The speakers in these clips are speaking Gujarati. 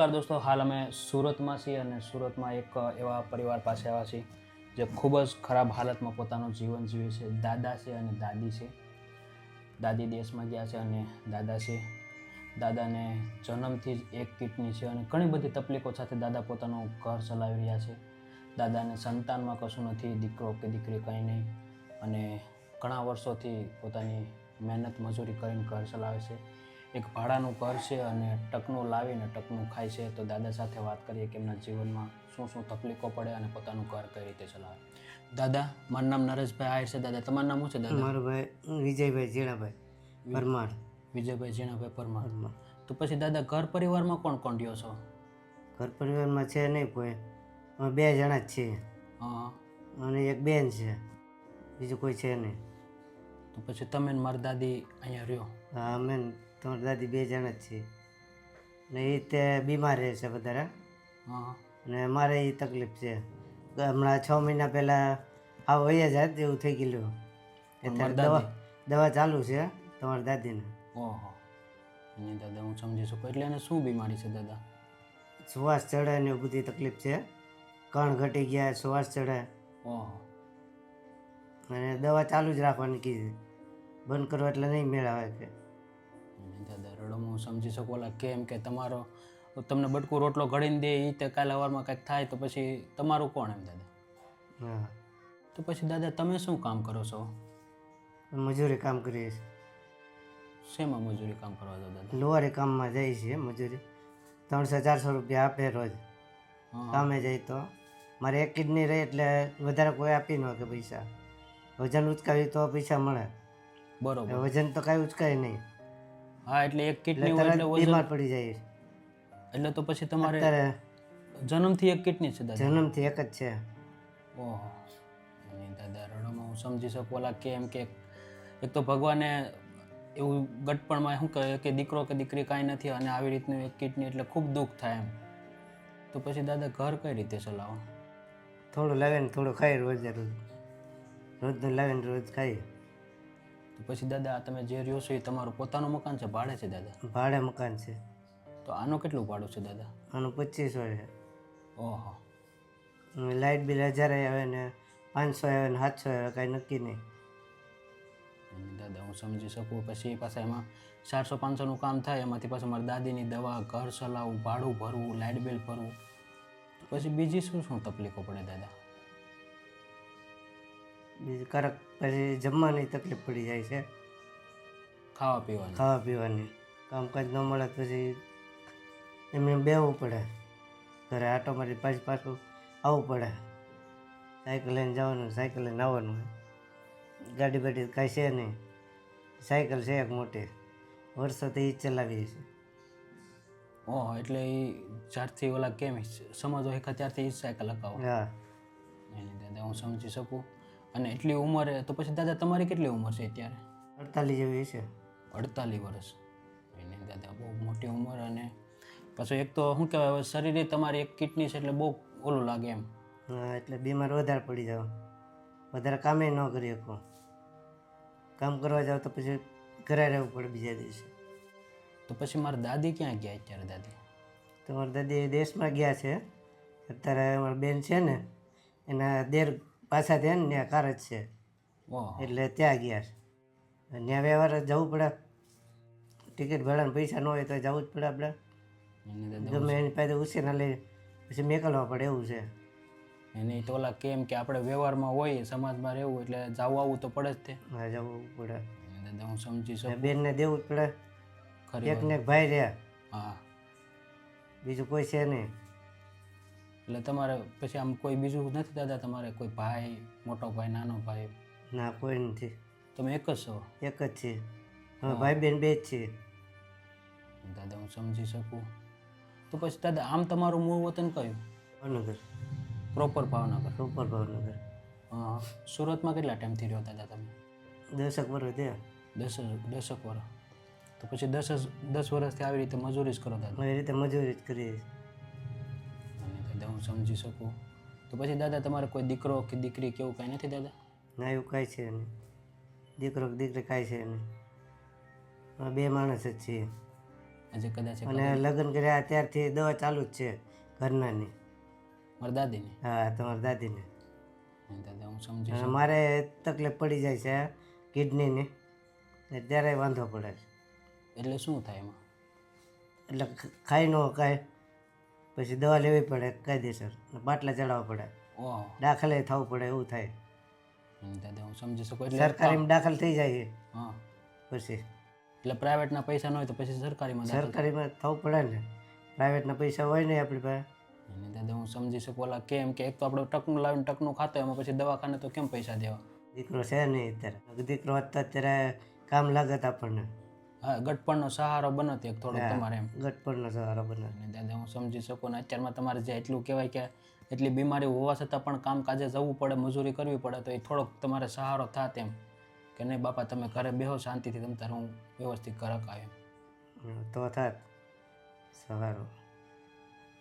નમસ્કાર દોસ્તો, હાલ અમે સુરતમાં છીએ અને સુરતમાં એક એવા પરિવાર પાસે આવ્યા છીએ જે ખૂબ જ ખરાબ હાલતમાં પોતાનું જીવન જીવે છે. દાદા છે અને દાદી છે. દાદી દેશમાં ગયા છે અને દાદા છે. દાદાને જન્મથી જ એક કિડની છે અને ઘણી બધી તકલીફો સાથે દાદા પોતાનું ઘર ચલાવી રહ્યા છે. દાદાને સંતાનમાં કશું નથી, દીકરો કે દીકરી કંઈ નહીં અને ઘણા વર્ષોથી પોતાની મહેનત મજૂરી કરીને ઘર ચલાવે છે. એક ભાડાનું ઘર છે અને ટકનું લાવીને ટકનું ખાય છે તો દાદા સાથે વાત કરીએ કે એમના જીવનમાં શું શું તકલીફો પડે અને પોતાનું ઘર કઈ રીતે ચલાવે. દાદા મારું નામ નરેશભાઈ આયર છે. દાદા તમારું નામ શું છે દાદા? મારું ભાઈ વિજયભાઈ જીણાભાઈ પરમાર. વિજયભાઈ જીણાભાઈ પરમાર. તો પછી દાદા ઘર પરિવારમાં કોણ કોણ રહ્યો છો? ઘર પરિવારમાં છે નહીં કોઈ. અમે બે જણા જ છીએ. અને એક બેન છે. બીજું કોઈ છે નહીં. તો પછી તમે મારી દાદી અહીંયા રહ્યો? હા અમે તમારી દાદી બે જણા જ છે ને એ તે બીમાર રહે છે વધારે. હા. અને મારે એ તકલીફ છે. હમણાં છ મહિના પહેલાં આ વયા જાય એવું થઈ ગયેલું. અત્યારે દવા દવા ચાલુ છે તમારી દાદીને. ઓહો. અને દાદા હું સમજી શકું. એટલે એને શું બીમારી છે દાદા? શ્વાસ ચડે ને એવું બધી તકલીફ છે. કણ ઘટી ગયા શ્વાસ ચડે. ઓહો. અને દવા ચાલુ જ રાખવાની કીધી. બંધ કરો એટલે નહીં મેળ આવે કે. દાદા રડો હું સમજી શકું ઓલા કેમ કે તમારો તમને બટકું રોટલો ઘડીને દે એ તે કાલે સવારમાં કંઈક થાય તો પછી તમારું કોણ એમ દાદા? હા. તો પછી દાદા તમે શું કામ કરો છો? મજૂરી કામ કરીએ છીએ. શેમાં મજૂરી કામ કરવા દાદા? લોહારી કામમાં જઈએ છીએ મજૂરી. ત્રણસો ચારસો રૂપિયા આપે રોજ. કામે જાય તો. મારે એક કિડની રહે એટલે વધારે કોઈ આપી ન કે પૈસા. વજન ઉચકાવી તો પૈસા મળે. બરોબર. વજન તો કાંઈ ઉચકાય નહીં. હા એટલે એક કિડની હોય એટલે વજન બીમાર પડી જાય એટલે તો પછી તમારે જન્મથી એક કિડની છે દાદા? જન્મથી એક જ છે. ઓહો. દાદા રડોમાં હું સમજી શકું ઓલા કેમ કે એક તો ભગવાને એવું ગટપણમાં શું કહે કે દીકરો કે દીકરી કાંઈ નથી અને આવી રીતનું એક કિડની એટલે ખૂબ દુઃખ થાય એમ. તો પછી દાદા ઘર કઈ રીતે ચલાવો? થોડું લાવે ને થોડું ખાઈ રોજ રોજ. રોજનું લાવે ને રોજ ખાઈએ તો પછી દાદા આ તમે જે રહ્યો છો એ તમારું પોતાનું મકાન છે ભાડે છે દાદા? ભાડે મકાન છે. તો આનું કેટલું ભાડું છે દાદા? આનું પચીસો છે ઓહો. લાઇટ બિલ હજાર આવે ને પાંચસો આવે ને સાતસો આવે કાંઈ નક્કી નહીં. દાદા હું સમજી શકું પછી પાછા એમાં ચારસો પાંચસોનું કામ થાય એમાંથી પાછું મારી દાદીની દવા ઘર ચલાવવું ભાડું ભરવું લાઇટ બિલ ભરવું. પછી બીજી શું શું તકલીફો પડે દાદા? બીજું કરક પછી જમવાની તકલીફ પડી જાય છે. ખાવા પીવાની? ખાવા પીવાની. કામકાજ ન મળે પછી એમને બેવું પડે. ઘરે આટો મારી પાછી પાછું આવવું પડે. સાયકલ લઈને જવાનું સાયકલ લઈને આવવાનું ગાડી બાડી કાંઈ છે નહીં. સાયકલ છે એક મોટી. વર્ષોથી એ જ ચલાવીએ છીએ. ઓહ એટલે એ જ્યારથી ઓલા કેમ સમજો એક ત્યારથી એ જ સાયકલ હકાવો હા. એની દાદા હું સમજી શકું? અને એટલી ઉંમરે તો પછી દાદા તમારી કેટલી ઉંમર છે અત્યારે? અડતાલીસ જેવી છે. અડતાલીસ વર્ષ. એને દાદા બહુ મોટી ઉંમર અને પાછું એક તો શું કહેવાય હવે શરીરે તમારી એક કિડની છે એટલે બહુ ઓલું લાગે એમ. હા એટલે બીમાર વધારે પડી જાવ વધારે કામે ન કરી શકો. કામ કરવા જાવ તો પછી ઘરે રહેવું પડે બીજા દિવસે. તો પછી મારા દાદી ક્યાં ગયા અત્યારે દાદી? તમારા દાદી દેશમાં ગયા છે. અત્યારે અમારા બેન છે ને એના દેર પાછા થયા ને ત્યાં કાર જ છે. એટલે ત્યાં ગયા છે. ત્યાં વ્યવહાર જવું પડે. ટિકિટ ભાડાના પૈસા ન હોય તો જવું જ પડે આપણે. ગમે એની પાસે ઉછીના લઈ પછી મેકલવા પડે એવું છે. એની તો ઓલા કેમ કે આપણે વ્યવહારમાં હોય સમાજમાં રહેવું એટલે જવું આવવું તો પડે જ તે. હા જવું પડે. દાદા હું સમજી શકું. બેનને દેવું જ પડે. એક ને એક ભાઈ રહ્યા. હા. બીજું કોઈ છે નહીં. એટલે તમારે પછી આમ કોઈ બીજું નથી દાદા તમારે કોઈ ભાઈ મોટો ભાઈ નાનો ભાઈ? ના કોઈ નથી. તમે એક જ છો? એક જ છે. હવે ભાઈ બેન બે જ છે. દાદા હું સમજી શકું. તો પછી દાદા આમ તમારું મૂળ વતન કયું? ભાવનગર. પ્રોપર ભાવનગર. પ્રોપર ભાવનગર. હા. સુરતમાં કેટલા ટાઈમથી રહ્યો દાદા તમે? દસક વર્ષ થયા. દસ દસક વર્ષ તો પછી દસ દસ વર્ષથી આવી રીતે મજૂરી જ કરો દાદા? એ રીતે મજૂરી જ કરીએ. હું સમજી શકું? તો પછી દાદા તમારે કોઈ દીકરો કે દીકરી કેવું કાંઈ નથી દાદા? ના એવું કાંઈ છે નહીં. દીકરો કે દીકરી કાંઈ છે નહીં. બે માણસ જ છીએ. આજે કદાચ અને લગ્ન કર્યા ત્યારથી દવા ચાલુ જ છે ઘરનાની. મારા દાદીને? હા તમારા દાદીને. દાદા હું સમજી મારે તકલીફ પડી જાય છે કિડનીની. ત્યારે વાંધો પડે. છે એટલે શું થાય એમાં? એટલે ખાઈ ન કાંઈ પછી દવા લેવી પડે કાયદેસર. બાટલા ચડાવવા પડે. દાખલે થવું પડે એવું થાય. દાદા હું સમજી શકું એટલે સરકારીમાં દાખલ થઈ જાય હા. પછી એટલે પ્રાઇવેટના પૈસા ન હોય તો પછી સરકારીમાં સરકારીમાં થવું પડે ને. પ્રાઇવેટના પૈસા હોય ને આપણી પાસે. અને દાદા હું સમજી શકું ઓલા કેમ કે એક તો આપણે ટકનું લાવીને ટકનું ખાતો એમાં પછી દવાખાને તો કેમ પૈસા દેવા? દીકરો છે નહીં અત્યારે. દીકરો હોત અત્યારે કામ લાગત આપણને. હા ગટપણનો સહારો બનો તે એક થોડોક તમારે એમ. ગટપણનો સહારો બનો દાદા હું સમજી શકું ને અત્યારમાં તમારે જે એટલું કહેવાય કે એટલી બીમારી હોવા છતાં પણ કામકાજે જવું પડે મજૂરી કરવી પડે તો એ થોડોક તમારે સહારો થાત એમ. કે નહીં બાપા તમે ઘરે બેહો શાંતિથી તમ તારે હું વ્યવસ્થિત ઘરક આવ્યો તો થાત. સહારો.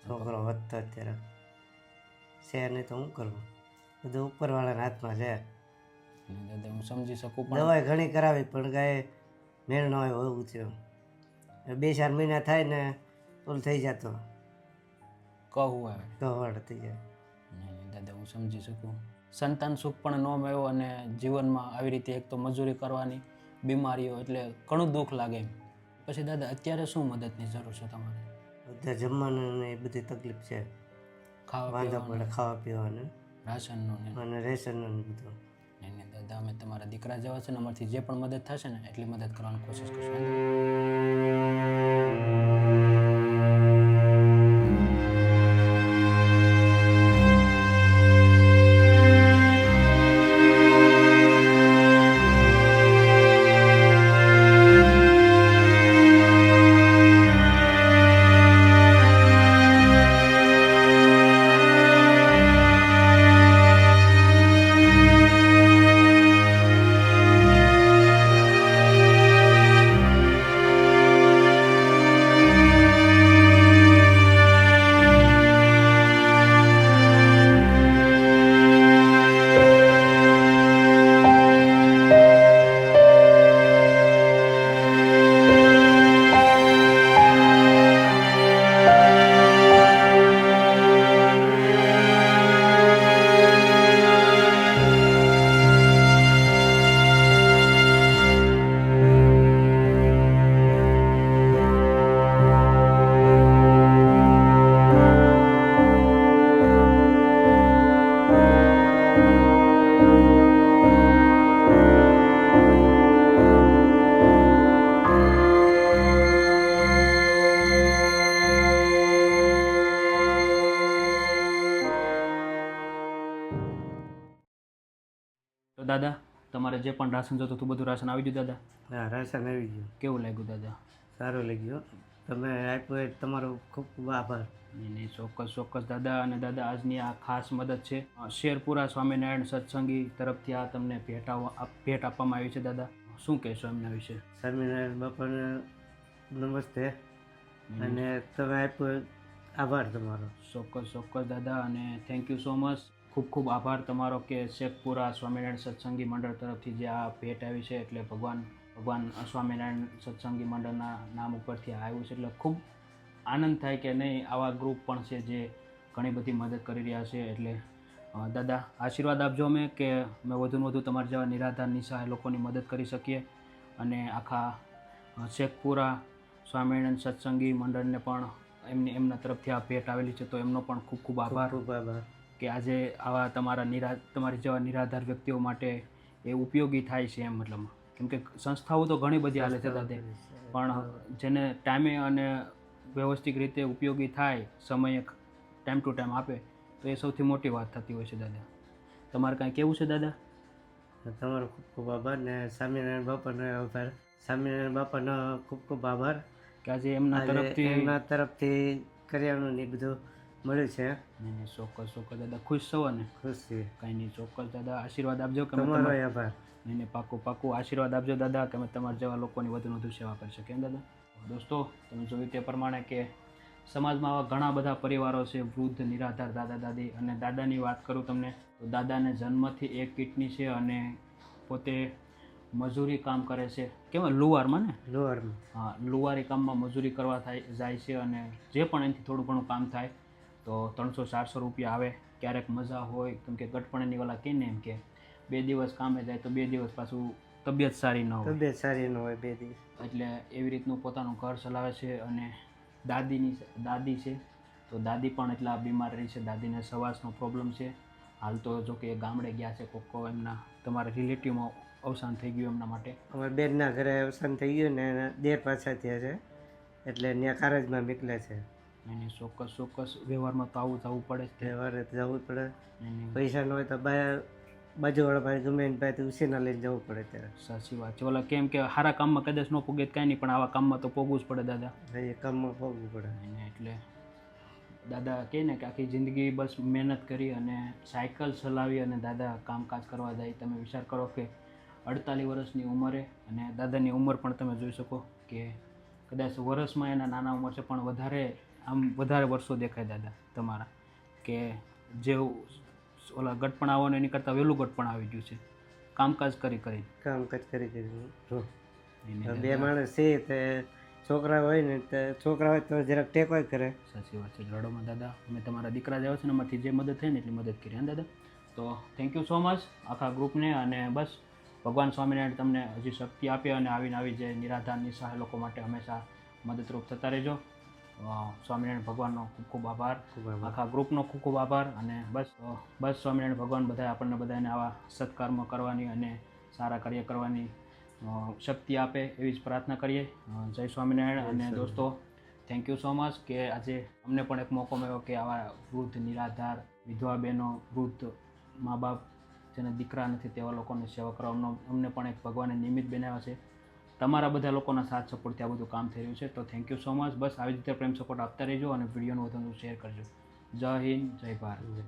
છોકરો વધતો અત્યારે. છે નહીં તો શું કરવું? બધું ઉપરવાળાના હાથમાં છે. દાદા હું સમજી શકું પણ દવાઈ ઘણી કરાવી પણ કાંઈ મેળ ન હોય એવું થયું. બે ચાર મહિના થાય ને ઓલ થઈ જતો. કહું આવે ગવાડ થઈ જાય. નહીં દાદા હું સમજી શકું. સંતાન સુખ પણ ન મળ્યો અને જીવનમાં આવી રીતે એક તો મજૂરી કરવાની બીમારીઓ એટલે ઘણું દુઃખ લાગે એમ. પછી દાદા અત્યારે શું મદદની જરૂર છે તમારે? બધા જમવાનું ને એ બધી તકલીફ છે. ખાવા વાંધો પડે ખાવા પીવાનું. રાશનનું અને રેશનનું બધું. નહીં અમે તમારા દીકરા જેવા છે ને અમારથી જે પણ મદદ થશે ને એટલી મદદ કરવાની કોશિશ કરશું. દાદા તમારે જે પણ રાશન જોતું હતું બધું રાશન આવી ગયું દાદા? હા રાશન આવી ગયું. કેવું લાગ્યું દાદા? સારું લાગ્યું. તમે આપ્યું એ તમારો ખૂબ ખૂબ આભાર. નહીં ચોક્કસ ચોક્કસ દાદા. અને દાદા આજની આ ખાસ મદદ છે. શેરપુરા સ્વામિનારાયણ સત્સંગી તરફથી આ તમને ભેટ ભેટ આપવામાં આવી છે દાદા. શું કહેશો એમના વિશે? સ્વામિનારાયણ બાપાને નમસ્તે. અને તમે આપ્યું આભાર તમારો. ચોક્કસ ચોક્કસ દાદા. અને થેન્ક યુ સો મચ ખૂબ ખૂબ આભાર તમારો કે શેખપુરા સ્વામિનારાયણ સત્સંગી મંડળ તરફથી જે આ ભેટ આવી છે એટલે ભગવાન ભગવાન સ્વામિનારાયણ સત્સંગી મંડળના નામ ઉપરથી આ આવ્યું છે એટલે ખૂબ આનંદ થાય કે નહીં આવા ગ્રુપ પણ છે જે ઘણી બધી મદદ કરી રહ્યા છે એટલે દાદા આશીર્વાદ આપજો અમે કે અમે વધુને વધુ તમારા જેવા નિરાધાર નિસહાય લોકોની મદદ કરી શકીએ અને આખા શેખપુરા સ્વામિનારાયણ સત્સંગી મંડળને પણ એમની એમના તરફથી આ ભેટ આવેલી છે તો એમનો પણ ખૂબ ખૂબ આભાર. ખૂબ આભાર. કે આજે આવા તમારા નિરા તમારી જેવા નિરાધાર વ્યક્તિઓ માટે એ ઉપયોગી થાય છે એમ મતલબમાં કેમ કે સંસ્થાઓ તો ઘણી બધી હાલે છે દાદા. પણ જેને ટાઈમે અને વ્યવસ્થિત રીતે ઉપયોગી થાય સમયે ટાઈમ ટુ ટાઈમ આપે તો એ સૌથી મોટી વાત થતી હોય છે દાદા. તમારે કાંઈ કેવું છે દાદા? તમારો ખૂબ ખૂબ આભાર ને સ્વામિનારાયણ બાપાનો આભાર. સ્વામિનારાયણ બાપાનો ખૂબ ખૂબ આભાર. કે આજે એમના તરફથી એમના તરફથી કર્યાનું ને બધું મળ્યું છે? નહીં નહીં ચોક્કસ ચોક્કસ દાદા ખુશ છો ને ખુશ છે કાંઈ નહીં ચોક્કસ દાદા આશીર્વાદ આપજો કે તમારો આભાર. નહીં નહીં પાકું પાકું આશીર્વાદ આપજો દાદા કે અમે તમારા જેવા લોકોની વધુ વધુ સેવા કરી શકીએ એમ દાદા? દોસ્તો તમે જોયું તે પ્રમાણે કે સમાજમાં આવા ઘણા બધા પરિવારો છે વૃદ્ધ નિરાધાર દાદા દાદી અને દાદાની વાત કરું તમને તો દાદાને જન્મથી એક કિડની છે અને પોતે મજૂરી કામ કરે છે. કેમાં લુવારમાં ને? લુવારમાં હા લુવારી કામમાં મજૂરી કરવા થાય જાય છે અને જે પણ એનાથી થોડું ઘણું કામ થાય તો ત્રણસો ચારસો રૂપિયા આવે ક્યારેક મજા હોય કેમ કે ગટપણની વાલા કહે ને એમ કે બે દિવસ કામે જાય તો બે દિવસ પાછું તબિયત સારી ન હોય. તબિયત સારી ન હોય બે દિવસ. એટલે એવી રીતનું પોતાનું ઘર ચલાવે છે અને દાદીની દાદી છે તો દાદી પણ એટલા બીમાર રહી છે દાદીને સવાસનો પ્રોબ્લેમ છે. હાલ તો જો કે ગામડે ગયા છે કોકો એમના તમારા રિલેટિવમાં અવસાન થઈ ગયું એમના માટે. અમારા બેનના ઘરે અવસાન થઈ ગયું ને દેર પાછા થયા છે એટલે ત્યાં કારજમાં નીકળે છે. એની ચોક્કસ ચોક્કસ વ્યવહારમાં તો આવું થવું પડે જ તો જવું જ પડે. એની પૈસા ન હોય તો બહાર બાજુવાળા ભાઈ ગમે એને પાસેથી ઉછીના લઈને જવું પડે ત્યારે. સાચી વાત છે. ઓલા કેમ કે સારા કામમાં કદાચ ન પોગે કાંઈ નહીં પણ આવા કામમાં તો પોગવું જ પડે દાદા. એ કામમાં પોગવું પડે. એટલે દાદા કહે ને કે આખી જિંદગી બસ મહેનત કરી અને સાયકલ ચલાવી અને દાદા કામકાજ કરવા જાય. તમે વિચાર કરો કે અડતાલીસ વર્ષની ઉંમરે અને દાદાની ઉંમર પણ તમે જોઈ શકો કે કદાચ વર્ષમાં એના નાના ઉંમર છે પણ વધારે આમ વધારે વર્ષો દેખાય દાદા તમારા કે જે ઓલા ગટપણ આવવાનું એની કરતાં વહેલું ગટપણ આવી ગયું છે. કામકાજ કરી કરી. કામકાજ કરી કરી બે માણસ છે તે છોકરા હોય ને તે છોકરા હોય તો જરાક ટેકો કરે. સાચી વાત છે લડોમાં દાદા અમે તમારા દીકરા જેવા છે ને એમાંથી જે મદદ થઈ ને એટલી મદદ કરી હા દાદા? તો થેન્ક યુ સો મચ આખા ગ્રુપને અને બસ ભગવાન સ્વામિનારાયણ તમને હજી શક્તિ આપે અને આવીને આવી જે નિરાધાર નિસહાય લોકો માટે હંમેશા મદદરૂપ થતા રહેજો. સ્વામિનારાયણ ભગવાનનો ખૂબ ખૂબ આભાર. આખા ગ્રુપનો ખૂબ ખૂબ આભાર અને બસ બસ સ્વામિનારાયણ ભગવાન બધા આપણને બધાને આવા સત્કર્મ કરવાની અને સારા કાર્ય કરવાની શક્તિ આપે એવી જ પ્રાર્થના કરીએ. જય સ્વામિનારાયણ અને દોસ્તો થેન્ક યુ સો મચ કે આજે અમને પણ એક મોકો મળ્યો કે આવા વૃદ્ધ નિરાધાર વિધવા બહેનો વૃદ્ધ મા બાપ જેને દીકરા નથી તેવા લોકોની સેવા કરવાનો અમને પણ એક ભગવાને નિમિત્ત બનાવ્યા છે. તમારા બધા લોકોના સાથ સપોર્ટથી આ બધું કામ થઈ રહ્યું છે. તો થેન્ક યુ સો મચ બસ આવી રીતે પ્રેમ સપોર્ટ આપતા રહેજો અને વિડીયોનું વધુ શેર કરજો. જય હિન્દ, જય ભારત.